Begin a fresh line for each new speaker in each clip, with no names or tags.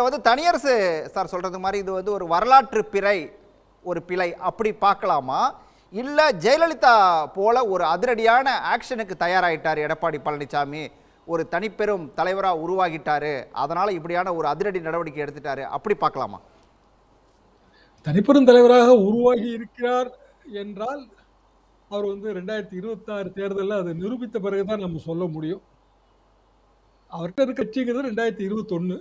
இதை வந்து தனியரசு சார் சொல்கிறது மாதிரி இது வந்து ஒரு வரலாற்று பிறை ஒரு பிழை. அப்படி பார்க்கலாமா? இல்லை ஜெயலலிதா போல ஒரு அதிரடியான ஆக்ஷனுக்கு தயாராயிட்டார் எடப்பாடி பழனிசாமி. ஒரு தனிப்பெரும் தலைவராக உருவாகிட்டாரு. அதனால் இப்படியான ஒரு அதிரடி நடவடிக்கை எடுத்துட்டாரு. அப்படி பார்க்கலாமா?
தனிப்பெரும் தலைவராக உருவாகி இருக்கிறார் என்றால் அவர் வந்து ரெண்டாயிரத்தி இருபத்தாறு தேர்தலில் அதை நிரூபித்த பிறகுதான் நம்ம சொல்ல முடியும். அவர்கிட்ட இருக்க கட்சிங்கிறது ரெண்டாயிரத்தி இருபத்தொன்னு.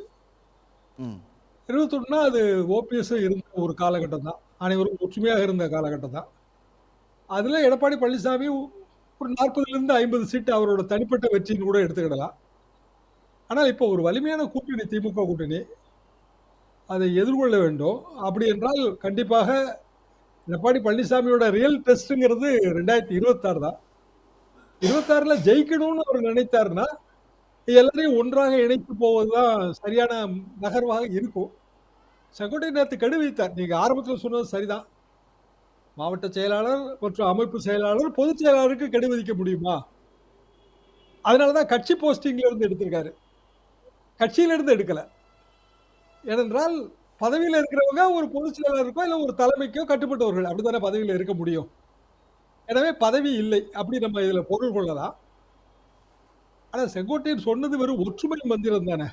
இருபத்தொன்னா அது ஓபிஎஸ் இருந்த ஒரு காலகட்டம் தான் அனைவரும் ஒற்றுமையாக இருந்த காலகட்டம் தான் அதில் எடப்பாடி பழனிசாமி ஒரு நாற்பதுலேருந்து ஐம்பது சீட்டு அவரோட தனிப்பட்ட வெற்றின்னு கூட எடுத்துக்கிடலாம். ஆனால் இப்போ ஒரு வலிமையான கூட்டணி திமுக கூட்டணி அதை எதிர்கொள்ள வேண்டும். அப்படி என்றால் கண்டிப்பாக எடப்பாடி பழனிசாமியோட ரியல் டெஸ்ட்டுங்கிறது ரெண்டாயிரத்தி இருபத்தாறு தான் இருபத்தாறில் ஜெயிக்கணும்னு அவர் நினைத்தாருன்னா எல்லாரையும் ஒன்றாக இணைத்து போவதுதான் சரியான நகர்வாக இருக்கும். செங்கோட்டை நேரத்து கெடுவித்தார். நீங்க ஆரம்பத்தில் சொன்னது சரிதான். மாவட்ட செயலாளர் மற்றும் அமைப்பு செயலாளர் பொதுச் செயலாளருக்கு கெடு விதிக்க முடியுமா? அதனாலதான் கட்சி போஸ்டிங்ல இருந்து எடுத்திருக்காரு. கட்சியில இருந்து எடுக்கல. ஏனென்றால் பதவியில் இருக்கிறவங்க ஒரு பொதுச் செயலாளருக்கோ இல்லை ஒரு தலைமைக்கோ கட்டுப்பட்டவர்கள். அப்படித்தானே பதவியில் இருக்க முடியும்? எனவே பதவி இல்லை. அப்படி நம்ம இதுல பொருள் கொள்ளலாம். ஆனா செங்கோட்டையன் சொன்னது வெறும் ஒற்றுமை மந்திரம் தானே.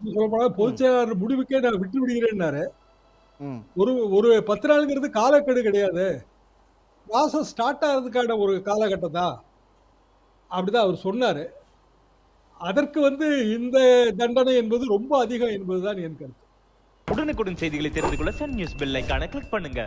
சொல்லப்போனா பொதுச் செயலாளர் முடிவுக்கே நான் விட்டு விடுகிறேன்னாரு. ஒரு ஒரு பத்து நாளுங்கிறது காலக்கெடு கிடையாது. ப்ராசஸ் ஸ்டார்ட் ஆகிறதுக்கான ஒரு காலகட்டம் தான். அப்படிதான் அவர் சொன்னாரு. அதற்கு வந்து இந்த தண்டனை என்பது ரொம்ப அதிகம் என்பதுதான் என் கருத்து.
உடனுக்குடன் செய்திகளை தெரிந்து கொள்ள சன் நியூஸ் பெல் ஐகானை கிளிக் பண்ணுங்க.